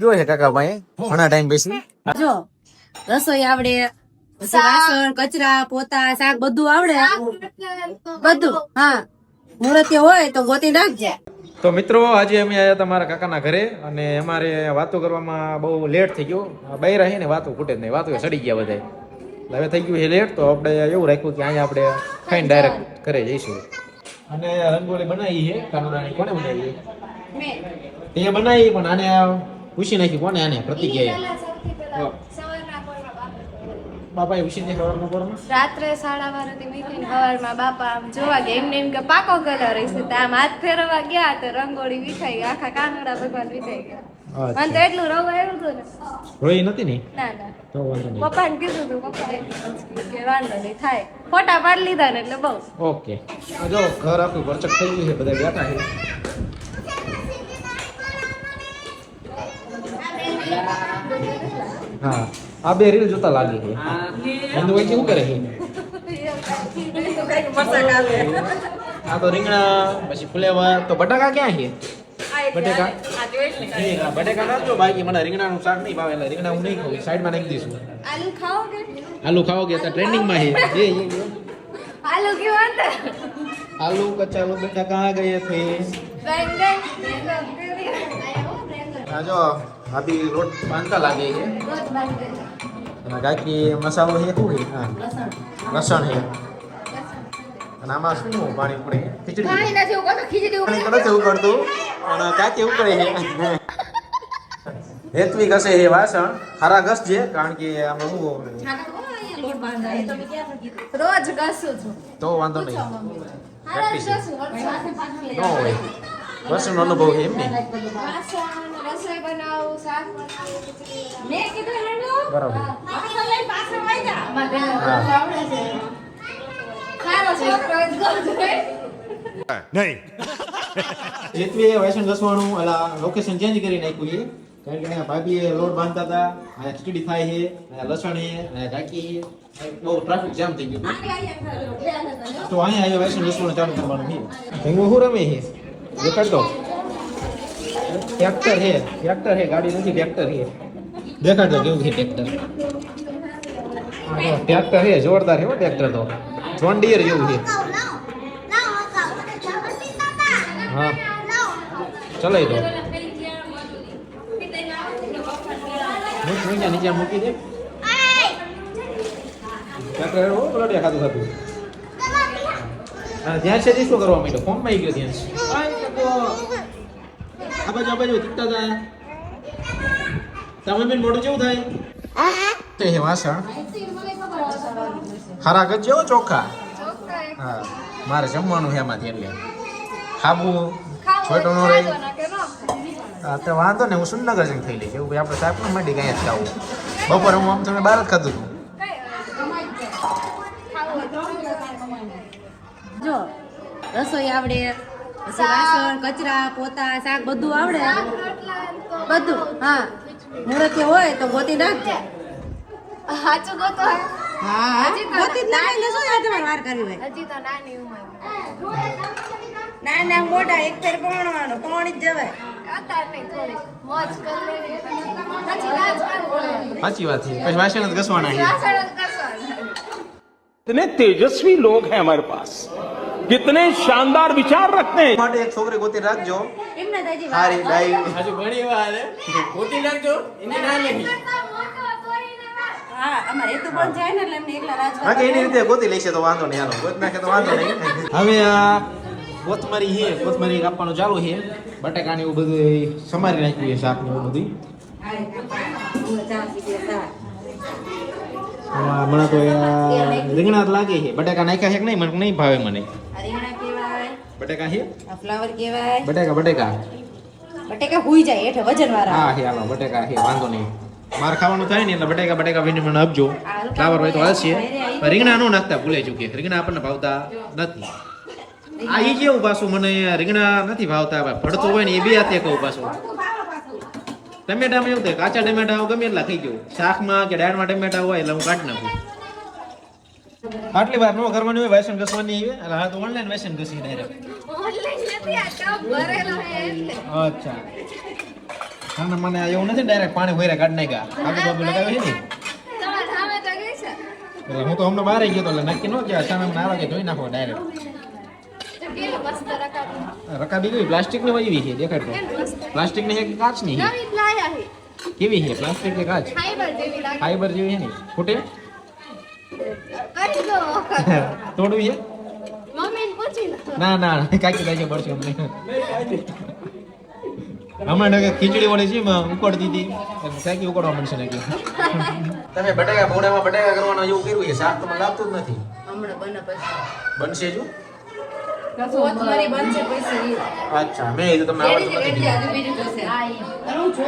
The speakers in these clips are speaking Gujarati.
ગયો છે કાકાભાઈ ઘણા ટાઈમ પછી. જો રસોઈ આવડે વાસણ કચરા પોતા શાક બધું આવડે. બધું હા. મુહૂર્તે હોય તો ગોતી નાખજે. તો મિત્રો આજે અમે આવ્યા હતા મારા કાકાના ઘરે અને અમારે વાતો કરવામાં બહુ લેટ થઈ ગયો. બહાર છે ને વાતો ખૂટે જ નહીં. વાતો સડી ગયા બધા હવે થઈ ગયું છે લેટ તો આપણે એવું રાખ્યું કે અહીંયા આપણે ખાઈને ડાયરેક્ટ ઘરે જઈશું. અને રંગોળી બનાવી છે. કાનુડાની કોને બનાવી એ બનાવી પણ આને પૂછી નાખી કોને આને? પ્રતિક્રિયા એ પૂછી નાખી રાત્રે સાડા બારથી મીઠીને સવારમાં બાપા આમ જોવા ગયા એમને એમ કે પાકો કલર હશે તો આમ હાથ ફેરવા ગયા તો રંગોળી વિખાઈ આખા કાનડા ભગવાન વિખાઈ ગયા. મને તો એટલું રવ આવ્યું હતું ને. રોઈ નથી ને? ના ના. તો વાંધો નહીં. પપ્પાને કીધું હતું પપ્પા કે વાંધો નહીં થાય. ફોટા પાડી લીધા ને એટલે બહુ. ઓકે. જો ઘર આખું ભરચક થઈ ગયું છે બધા બેઠા છે. હા આ બે રીલ જોતા લાગે છે. હિન્દુ હોય શું કરે છે? આ તો રીંગણા પછી ફુલેવા તો બટાકા ક્યાં છે? બટેકા? બટેકા નાખજો ભાઈ મને રીંગણાનું શાક નહીં ભાવે એટલે રીંગણા હું નહીં ખાઉં. સાઈડમાં નાખી દઈશું. આલુ ખાવો કે આલુ ખાઓ ટ્રેન્ડિંગમાં છે. આલુ કેવા આલુ કચાલુ બેટા કહાં ગયે થે જો. ભાભી રોટ બાંધતા લાગે છે. અને કાકી મસાલો છે શું છે? હા. લસણ છે. અને આમાં શું પાણી પડે? ખીચડી. પાણી નથી ઉકળતું ખીચડી નથી ઉકળતું અને કાકી ઉકળે છે. હેતવી ઘસે છે વાસણ. હારા ઘસ છે કારણ કે આમાં શું રોજ ઘસું છું. તો વાંધો નહીં. પ્રેક્ટિસ. ન હોય. વર્ષનો અનુભવ છે એમ ને બરાબર. પાછળ લઈને પાછળ વહી જા. હા. આવડે છે. સારો છોકરો જ ગમતો હોય. જેટલી વાસણ ઘસવાનું અલા લોકેશન ચેન્જ કરી નાખ્યું છે કારણ કે અહીંયા ભાભીએ રોડ બાંધતા હતા અહીંયા ખીચડી થાય છે અહીંયા લસણ છે અહીંયા ઢાંકી બહુ ટ્રાફિક જામ થઈ ગયું. તો અહીંયા વૈષ્ણવ ઘસવાનું ચાલુ કરવાનું છે. ભેંગો શું રમે છે? દેખાડતો ટ્રેક્ટર હે ટ્રેક્ટર હે ગાડી નથી ટ્રેક્ટર હે દેખાડતો કેવું છે ટ્રેક્ટર ટ્રેક્ટર હે જોરદાર હે ટ્રેક્ટર તો. જોન ડીયર જેવું છે. હા. ચલાવી દો. નીચે મૂકી દે. ખાતું હા ધ્યાન છે શું કરવા માંડ્યો? ફોનમાં ગયો ધ્યાન આ બાજુ આ બાજુ ચીકતા હતા તમે બેન મોઢું કેવું થાય? તે હે વાસણ. ખરા ગજો જેવો ચોખ્ખા હા મારે જમવાનું છે એમાંથી એટલે. ખાબુ છોટો નો રહી. તો ન ખાય. હા તો વાંધો ને હું સુંદરનગર જઈને થઈ લઈશ. એવું ભાઈ આપણે સાહેબ પણ માંડી ગયા જ ખાવું. બપોરે હું આમ તમે બહાર જ ખાધું હતું કઈ જો રસોઈ આવડે. પછી વાસણ કચરા પોતા શાક બધું આવડે. બધું હા. મુરતે હોય તો ગોતી નાખજે. હાચું ગોતો? હા ના ના મોટા એક ફેર પરણવાનો પરણી જ જવાય. સાચી તેજસ્વી લોગ હે હમારે પાસ कितने शानदार विचार रखते हैं માટે એક છોકરી ગોતી રાખજો એમને તો હજી વાર સારી ડાઈ હજુ ઘણી વાર ગોતી નાખજો એની ના નહીં હા અમારે હેતુ પણ જાય ને એટલે એમને એકલા રાજ હા કે એની રીતે ગોતી લેશે તો વાંધો નહીં હાલો ગોત નાખે તો વાંધો નહીં હવે આ કોથમરી છે કોથમરી કાપવાનું ચાલુ છે બટાકાને એવું બધું સમારી નાખ્યું છે શાક ને એવું બધું મને તો રીંગણા લાગે છે. બટાકા નાખ્યા છે કે નહીં? મને નહીં ભાવે મને. રીંગણા બટાકા છે? ફ્લાવર બટાકા બટાકા. બટેકા હુઈ જાય હેઠે વજન વાળા હા હે હાલો બટાકા હે વાંધો નહીં. માર ખાવાનું થાય ને એટલે બટાકા બટાકા વીને મને આપજો. ફ્લાવર હોય તો હાલશે. રીંગણા નો નાખતા ભૂલે ચૂકે રીંગણા આપણને ભાવતા નથી. આ ઈ કેવું પાછું મને રીંગણા નથી ભાવતા ભડતું હોય ને એ બી હાથે કહું પાછું. ટમેટામાં એવું થાય કાચા ટમેટા હું ગમે એટલા ખાઈ ગયું શાકમાં કે દાળમાં ટમેટા હોય એટલે હું કાઢી નાખું. આટલી વાર નો કરવાની હોય વાસણ ઘસવાની હોય એટલે હા તો ઓનલાઈન વાસણ ઘસી ડાયરેક્ટ અચ્છા. અને મને એવું નથી ડાયરેક્ટ પાણી ભર્યા કાઢ નાખ્યા. આબુ બાબુ લગાવી છે ને તમારે સામે તો ગઈ છે. એટલે હું તો હમણાં બહાર ગયો તો એટલે નક્કી ન કહેવાય સામે મને આવે કે જોઈ નાખો ડાયરેક્ટ રકાબી? રકાબી કેવી? પ્લાસ્ટિકની વજવી છે દેખાય તો. પ્લાસ્ટિકની છે કે કાચની કેવી છે? પ્લાસ્ટિક કે કાચ? ફાઈબર જેવી લાગે. ફાઈબર જેવી છે ને? ફૂટે? તોડવી છે? ના ના કાકી તાકી પડશે અમને. હમણાં કે ખીચડી વળી છે ઉકળતી હતી. સાકી ઉકળવા મળશે ને તમે બટાકા ભોણામાં બટાકા કરવાનું એવું કર્યું છે? શાક તમને લાગતું જ નથી. હમણાં બને પછી. બનશે જો? કોથમરી બનશે પછી અચ્છા મેં એ તો તમને આવડતું નથી એટલે હજુ બીજું જોશે અને હું જો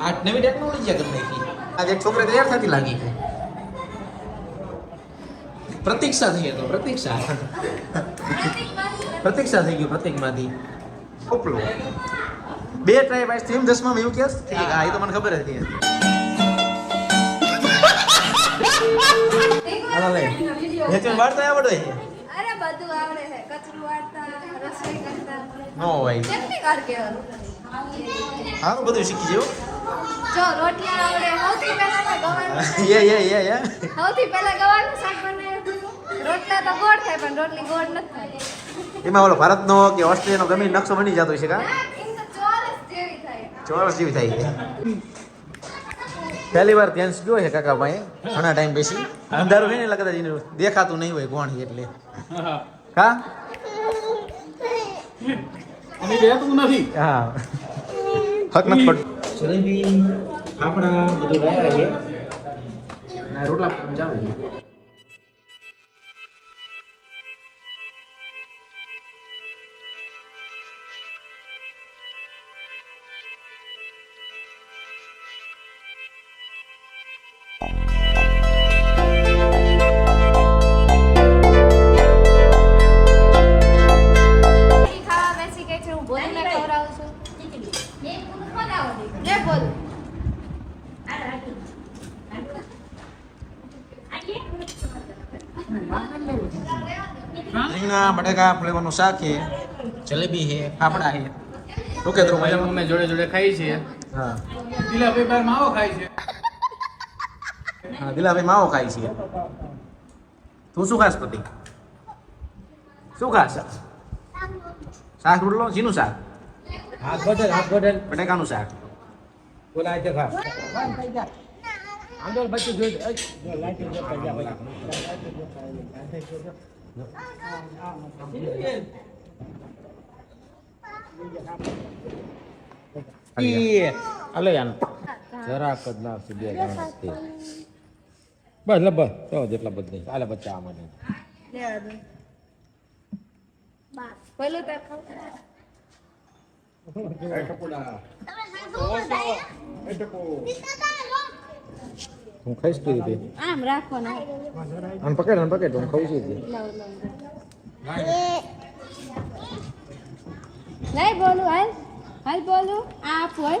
આ નવી ટેકનોલોજી કરી નાખી આજે એક છોકરી તૈયાર થતી લાગી છે પ્રતીક્ષા થઈ તો પ્રતીક્ષા પ્રતીક્ષા થઈ ગયું પ્રતીકમાંથી ઉપલો બે ટ્રાય પાસ થયું દસમાં એવું કે હા એ તો મને ખબર હતી હાલો લે હેતુ વાર્તા આવડે છે. અરે બધું આવડે છે. કચરું વાર્તા રસોઈ કરતા. નો ભાઈ કેટલી વાર કેવાનું હા બધું શીખી જેવું જો રોટલા આવડે. સૌથી પહેલા તો ગવાનું યે યે યે યે. સૌથી પહેલા ગવાનું શાક બને. રોટલા તો ગોળ થાય પણ રોટલી ગોળ નથી થાય. એમાં ઓલો ભારતનો કે ઓસ્ટ્રેલિયાનો ગમે નકશો બની જતો છે કા? ચોરસ જેવી થાય. ચોરસ જેવી થાય પહેલી વાર ધ્યાન ગયો છે કાકા ભાઈ ઘણા ટાઈમ પછી. અંધારું હોય ને એટલે કદાચ દેખાતું નહીં હોય કોણ એટલે. નથી. હા. હક નથી પડ જલેબી આપણા બધું લાયા છે. રોટલા જાવ રીંગણા બટાકા ફ્લેવરનું શાક છે જલેબી છે ફાફડા છે. ઓકે તો મારા અમે જોડે જોડે ખાઈ છીએ હા. દિલાભાઈ બાર માવો ખાય છે. હા દિલાભાઈ માવો ખાય છે. તું શું ખાસ પતિ? શું ખાસ? શાક રોટલો? જીનું શાક? હાથ બદલ હાથ બદલ બટાકાનું શાક. બોલા આજે ખા. આંદોલ બચ્ચું જોઈ લાઈટ અલે યાર જરાક જ નાખશે બે ગણસ તે બસ લે બસ તો જેટલા બધ નહીં આલે બચ્ચા આમાં બોલું તો ખાવ હું ખાઈશ તું રીતે આમ રાખવાનો. આમ પકડ આમ પકડ હું ખાઉં છું લઈ બોલું હાલ. હાલ બોલું આ આપ હોય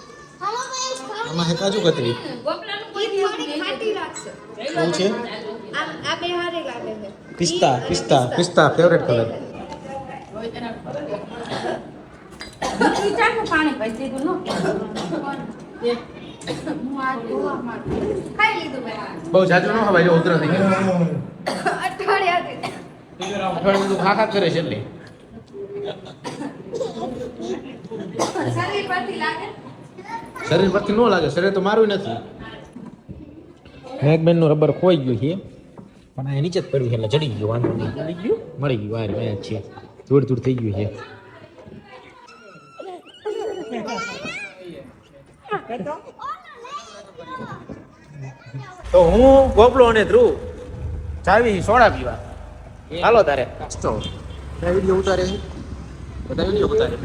આમાં હે કાજુ કતરી? શું છે? આ બે હારી લાગે છે પિસ્તા પિસ્તા પિસ્તા ફેવરેટ કલર બહુ જાજુ ન ખવાય જો ઉધરસ થઈ ગયો અઠવાડિયું બધું ખા ખા કરે છે એટલે. શરીર પરથી લાગે. શરીર પરથી ન લાગે શરીર તો મારું નથી. મેઘબેનનું રબર ખોઈ ગયું છે પણ આ નીચે જ પડ્યું છે એટલે ચડી ગયું વાંધો નહીં. જડી ગયું? મળી ગયું આ રહ્યા છે. ધૂળ ધૂળ થઈ ગયું છે. તો હું ગોપલો અને ધ્રુવ ચાવી સોડા પીવા. હાલો તારે. તો વીડિયો ઉતારે બધા વીડિયો ઉતારે.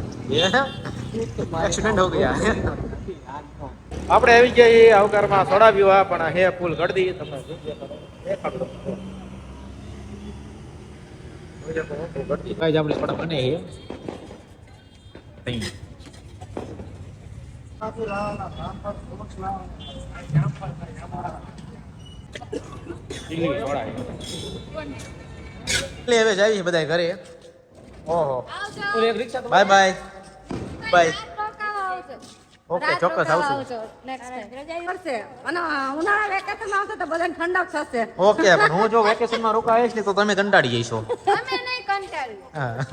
એક્સિડન્ટ હો ગયા. આપણે આવી ગયા અવકારમાં આવકારમાં સોડા પીવા પણ હે ફૂલ ગળદી તમે દેખાડો. આપણે સોડા બને હે. એટલે હવે જાવી બધા ઘરે. ઓહો. બાય. બાય. બાય. ઓકે ચોક્કસ આવશું. પડશે અને ઉનાળા વેકેશન આવશે તો બધાને ઠંડક થશે. ઓકે પણ હું જો વેકેશનમાં રોકાઈશ ને તો તમે કંટાળી જઈશો. તમે નહીં કંટાળ્યું.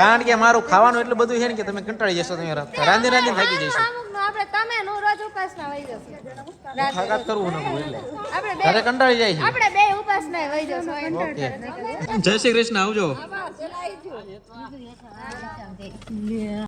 કારણ કે મારું ખાવાનું એટલું બધું છે ને કે તમે કંટાળી જશો તમે રાંધી રાંધી થાકી જઈશો. આપણે તમે નું રોજ ઉપાસના વહી જશે. થાકાત કરવું ન એટલે. આપણે ઘરે કંટાળી જાય છે. આપણે બે ઉપાસના વહી જશું ઓકે. જય શ્રી કૃષ્ણ આવજો.